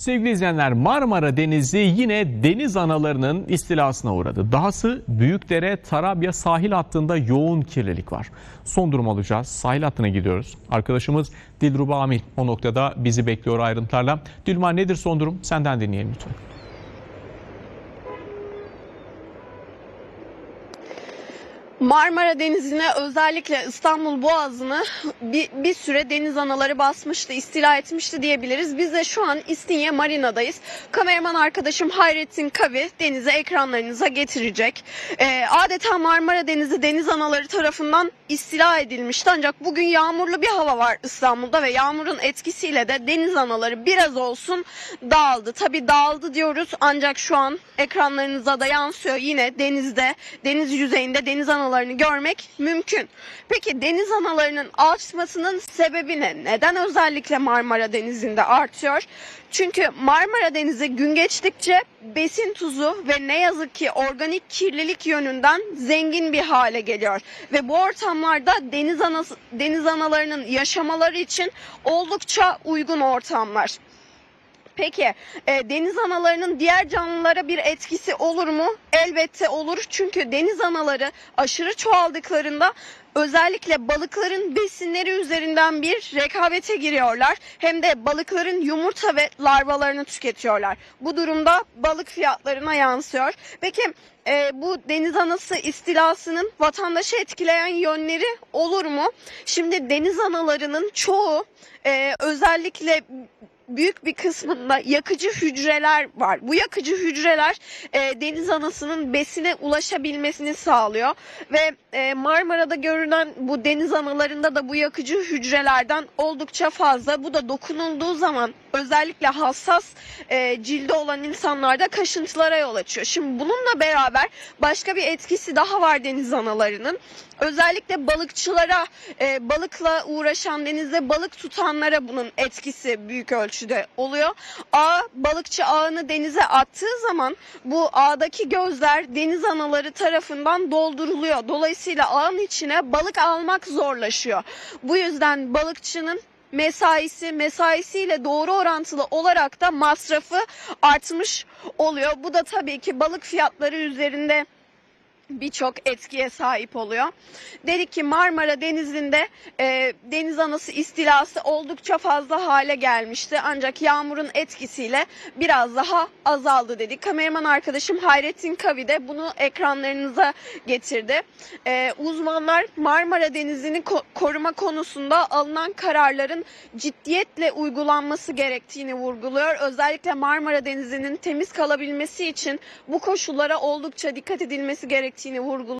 Sevgili izleyenler Marmara Denizi yine deniz analarının istilasına uğradı. Dahası Büyükdere Tarabya sahil hattında yoğun kirlilik var. Son durum alacağız. Sahil hattına gidiyoruz. Arkadaşımız Dilruba Amil o noktada bizi bekliyor ayrıntılarla. Dilma nedir son durum? Senden dinleyelim lütfen. Marmara Denizi'ne özellikle İstanbul Boğazı'nı bir, bir süre deniz anaları basmıştı, istila etmişti diyebiliriz. Biz de şu an İstinye Marina'dayız. Kameraman arkadaşım Hayrettin Kavi denize ekranlarınıza getirecek. Ee, adeta Marmara Denizi deniz anaları tarafından istila edilmişti. Ancak bugün yağmurlu bir hava var İstanbul'da ve yağmurun etkisiyle de deniz anaları biraz olsun dağıldı. Tabii dağıldı diyoruz ancak şu an ekranlarınıza da yansıyor. Yine denizde, deniz yüzeyinde deniz analarını görmek mümkün. Peki deniz analarının artmasının sebebi ne? Neden özellikle Marmara Denizi'nde artıyor? Çünkü Marmara Denizi gün geçtikçe besin tuzu ve ne yazık ki organik kirlilik yönünden zengin bir hale geliyor. Ve bu ortamlarda deniz anası, deniz analarının yaşamaları için oldukça uygun ortamlar. Peki e, deniz analarının diğer canlılara bir etkisi olur mu? Elbette olur. Çünkü deniz anaları aşırı çoğaldıklarında özellikle balıkların besinleri üzerinden bir rekabete giriyorlar. Hem de balıkların yumurta ve larvalarını tüketiyorlar. Bu durumda balık fiyatlarına yansıyor. Peki e, bu deniz anası istilasının vatandaşı etkileyen yönleri olur mu? Şimdi deniz analarının çoğu e, özellikle büyük bir kısmında yakıcı hücreler var. Bu yakıcı hücreler e, deniz anasının besine ulaşabilmesini sağlıyor ve e, Marmara'da görülen bu deniz analarında da bu yakıcı hücrelerden oldukça fazla. Bu da dokunulduğu zaman özellikle hassas e, cildi olan insanlarda kaşıntılara yol açıyor. Şimdi bununla beraber başka bir etkisi daha var deniz analarının. Özellikle balıkçılara, e, balıkla uğraşan denizde balık tutanlara bunun etkisi büyük ölçüde oluyor. Ağ, balıkçı ağını denize attığı zaman bu ağdaki gözler deniz anaları tarafından dolduruluyor. Dolayısıyla ağın içine balık almak zorlaşıyor. Bu yüzden balıkçının mesaisi, mesaisiyle doğru orantılı olarak da masrafı artmış oluyor. Bu da tabii ki balık fiyatları üzerinde birçok etkiye sahip oluyor. Dedik ki Marmara Denizi'nde e, deniz anası istilası oldukça fazla hale gelmişti. Ancak yağmurun etkisiyle biraz daha azaldı dedik. Kameraman arkadaşım Hayrettin Kavi de bunu ekranlarınıza getirdi. E, uzmanlar Marmara Denizi'ni ko- koruma konusunda alınan kararların ciddiyetle uygulanması gerektiğini vurguluyor. Özellikle Marmara Denizi'nin temiz kalabilmesi için bu koşullara oldukça dikkat edilmesi gerektiğini vurguluyor.